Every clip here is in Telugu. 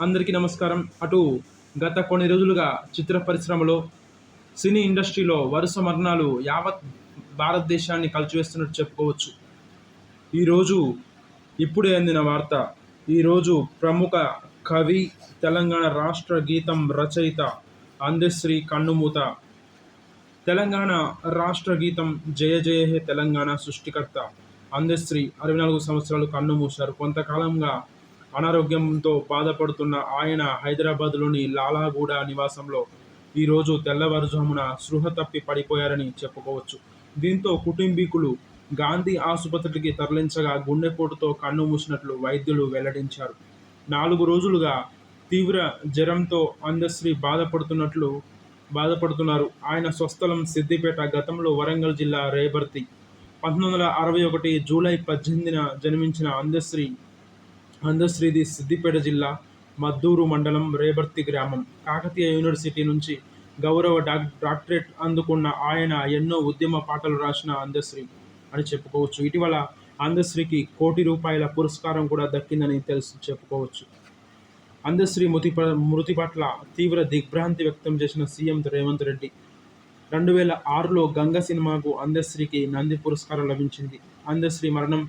అందరికీ నమస్కారం. అటు గత కొన్ని రోజులుగా చిత్ర పరిశ్రమలో సినీ ఇండస్ట్రీలో వరుస మరణాలు యావత్ భారతదేశాన్ని కలిచివేస్తున్నట్టు చెప్పుకోవచ్చు. ఈరోజు ఇప్పుడే అందిన వార్త. ఈరోజు ప్రముఖ కవి తెలంగాణ రాష్ట్ర గీతం రచయిత అందశ్రీ కన్నుమూత. తెలంగాణ రాష్ట్ర గీతం జయ జయ హే తెలంగాణ సృష్టికర్త అందశ్రీ. అరవై నాలుగు సంవత్సరాలు కన్నుమూశారు. కొంతకాలంగా అనారోగ్యంతో బాధపడుతున్న ఆయన హైదరాబాద్లోని లాలాగూడ నివాసంలో ఈరోజు తెల్లవారుజామున సృహ తప్పి పడిపోయారని చెప్పుకోవచ్చు. దీంతో కుటుంబీకులు గాంధీ ఆసుపత్రికి తరలించగా గుండెపోటుతో కన్ను మూసినట్లు వైద్యులు వెల్లడించారు. నాలుగు రోజులుగా తీవ్ర జ్వరంతో అందశ్రీ బాధపడుతున్నట్లు బాధపడుతున్నారు. ఆయన స్వస్థలం సిద్దిపేట గతంలో వరంగల్ జిల్లా రేబర్తి పంతొమ్మిది వందల అరవై ఒకటి జూలై పద్దెనిమిదిన జన్మించిన అందశ్రీ అందశ్రీది సిద్దిపేట జిల్లా మద్దూరు మండలం రేబర్తి గ్రామం. కాకతీయ యూనివర్సిటీ నుంచి గౌరవ డాక్ డాక్టరేట్ అందుకున్న ఆయన ఎన్నో ఉద్యమ పాటలు రాసిన అందశ్రీ అని చెప్పుకోవచ్చు. ఇటీవల అందశ్రీకి కోటి రూపాయల పురస్కారం కూడా దక్కిందని తెలుసు చెప్పుకోవచ్చు. అందశ్రీ మృతి మృతి పట్ల తీవ్ర దిగ్భ్రాంతి వ్యక్తం చేసిన సీఎం రేవంత్ రెడ్డి రెండు వేల ఆరులో గంగ సినిమాకు అందశ్రీకి నంది పురస్కారం లభించింది. అందశ్రీ మరణం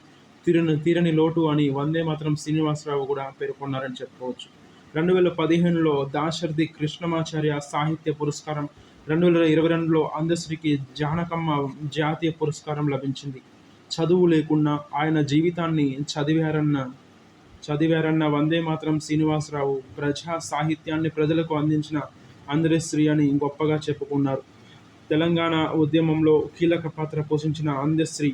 తీరని తీరని లోటు అని వందే మాత్రం శ్రీనివాసరావు కూడా పేర్కొన్నారని చెప్పుకోవచ్చు. రెండు వేల పదిహేనులో దాశరథి కృష్ణమాచార్య సాహిత్య పురస్కారం రెండు వేల ఇరవై రెండులో అందశ్రీకి జానకమ్మ జాతీయ పురస్కారం లభించింది. చదువు లేకున్నా ఆయన జీవితాన్ని చదివారన్న చదివారన్న వందే మాత్రం శ్రీనివాసరావు ప్రజా సాహిత్యాన్ని ప్రజలకు అందించిన అందశ్రీ అని గొప్పగా చెప్పుకున్నారు. తెలంగాణ ఉద్యమంలో కీలక పాత్ర పోషించిన అందశ్రీ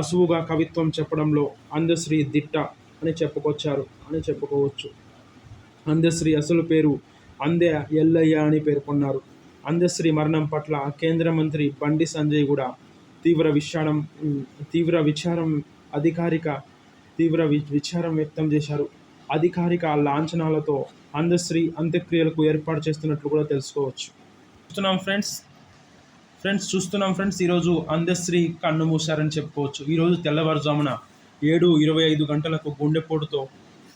అసువుగా కవిత్వం చెప్పడంలో అందశ్రీ దిట్ట అని చెప్పుకొచ్చారు అని చెప్పుకోవచ్చు. అందశ్రీ అసలు పేరు అందే ఎల్లయ్య అని పేర్కొన్నారు. అందశ్రీ మరణం పట్ల కేంద్ర మంత్రి బండి సంజయ్ కూడా తీవ్ర విషాదం తీవ్ర విచారం అధికారిక తీవ్ర వి విచారం వ్యక్తం చేశారు. అధికారిక లాంఛనాలతో అందశ్రీ అంత్యక్రియలకు ఏర్పాటు చేస్తున్నట్లు కూడా తెలుసుకోవచ్చు. చూస్తున్నాం ఫ్రెండ్స్ ఫ్రెండ్స్ చూస్తున్నాం ఫ్రెండ్స్ ఈరోజు అందశ్రీ కన్ను మూశారని చెప్పుకోవచ్చు. ఈరోజు తెల్లవారుజామున ఏడు ఇరవై ఐదు గంటలకు గుండెపోటుతో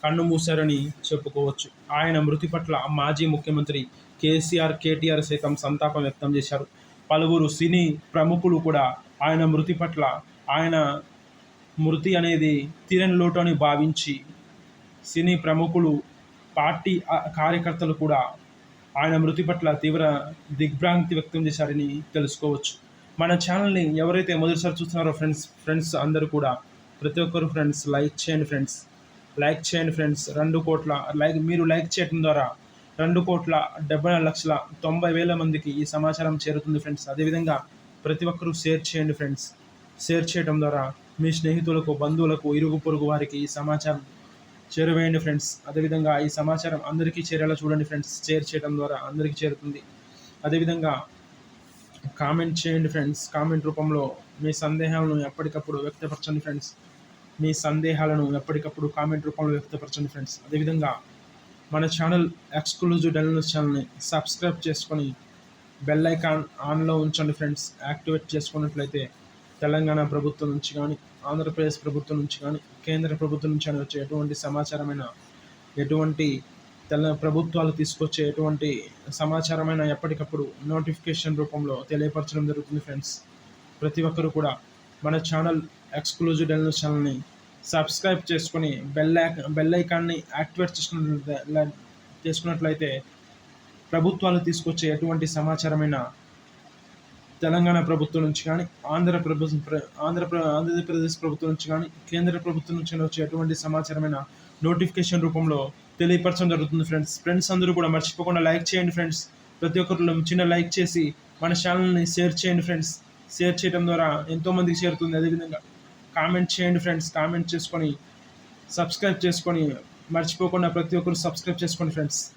కన్ను మూశారని చెప్పుకోవచ్చు. ఆయన మృతి పట్ల మాజీ ముఖ్యమంత్రి కేసీఆర్ కేటీఆర్ సైతం సంతాపం వ్యక్తం చేశారు. పలువురు సినీ ప్రముఖులు కూడా ఆయన మృతి పట్ల ఆయన మృతి అనేది తీరని లోటు అని భావించి సినీ ప్రముఖులు పార్టీ కార్యకర్తలు కూడా ఆయన మృతి పట్ల తీవ్ర దిగ్భ్రాంతి వ్యక్తం చేశారని తెలుసుకోవచ్చు. మన ఛానల్ని ఎవరైతే మొదటిసారి చూస్తున్నారో ఫ్రెండ్స్ ఫ్రెండ్స్ అందరూ కూడా ప్రతి ఒక్కరు ఫ్రెండ్స్ లైక్ చేయండి ఫ్రెండ్స్. లైక్ చేయండి ఫ్రెండ్స్. రెండు కోట్ల లైక్ మీరు లైక్ చేయడం ద్వారా రెండు కోట్ల డెబ్బై నాలుగు లక్షల తొంభై వేల మందికి ఈ సమాచారం చేరుతుంది ఫ్రెండ్స్. అదేవిధంగా ప్రతి ఒక్కరూ షేర్ చేయండి ఫ్రెండ్స్. షేర్ చేయడం ద్వారా మీ స్నేహితులకు బంధువులకు ఇరుగు పొరుగు వారికి ఈ సమాచారం చేరవేయండి ఫ్రెండ్స్. అదేవిధంగా ఈ సమాచారం అందరికీ చేరేలా చూడండి ఫ్రెండ్స్. షేర్ చేయడం ద్వారా అందరికీ చేరుతుంది. అదేవిధంగా కామెంట్ చేయండి ఫ్రెండ్స్. కామెంట్ రూపంలో మీ సందేహాలను ఎప్పటికప్పుడు వ్యక్తపరచండి ఫ్రెండ్స్. మీ సందేహాలను ఎప్పటికప్పుడు కామెంట్ రూపంలో వ్యక్తపరచండి ఫ్రెండ్స్. అదేవిధంగా మన ఛానల్ ఎక్స్క్లూజివ్ డెలినస్ ఛానల్ని సబ్స్క్రైబ్ చేసుకొని బెల్ ఐకాన్ ఆన్లో ఉంచండి ఫ్రెండ్స్. యాక్టివేట్ చేసుకున్నట్లయితే తెలంగాణ ప్రభుత్వం నుంచి కానీ ఆంధ్రప్రదేశ్ ప్రభుత్వం నుంచి కానీ కేంద్ర ప్రభుత్వం నుంచి కానీ వచ్చే ఎటువంటి సమాచారమైన ఎటువంటి తెల ప్రభుత్వాలు తీసుకొచ్చే ఎటువంటి సమాచారమైన ఎప్పటికప్పుడు నోటిఫికేషన్ రూపంలో తెలియపరచడం జరుగుతుంది ఫ్రెండ్స్. ప్రతి ఒక్కరు కూడా మన ఛానల్ ఎక్స్క్లూజివ్ డెలినస్ ఛానల్ని సబ్స్క్రైబ్ చేసుకొని బెల్ ఐక- బెల్ ఐకాన్ని యాక్టివేట్ చేసుకున్న చేసుకున్నట్లయితే ప్రభుత్వాలు తీసుకొచ్చే ఎటువంటి సమాచారమైన తెలంగాణ ప్రభుత్వం నుంచి కానీ ఆంధ్ర ప్రభుత్వం ప్ర- ఆంధ్ర ఆంధ్రప్రదేశ్ ప్రభుత్వం నుంచి కానీ కేంద్ర ప్రభుత్వం నుంచి వచ్చే ఎటువంటి సమాచారమైన నోటిఫికేషన్ రూపంలో తెలియపరచడం జరుగుతుంది ఫ్రెండ్స్. ఫ్రెండ్స్ అందరూ కూడా మర్చిపోకుండా లైక్ చేయండి ఫ్రెండ్స్. ప్రతి ఒక్కరు చిన్న లైక్ చేసి మన ఛానల్ని షేర్ చేయండి ఫ్రెండ్స్. షేర్ చేయడం ద్వారా ఎంతోమందికి చేరుతుంది. అదేవిధంగా కామెంట్ చేయండి ఫ్రెండ్స్. కామెంట్ చేసుకొని సబ్స్క్రైబ్ చేసుకొని మర్చిపోకుండా ప్రతి ఒక్కరు సబ్స్క్రైబ్ చేసుకోండి ఫ్రెండ్స్.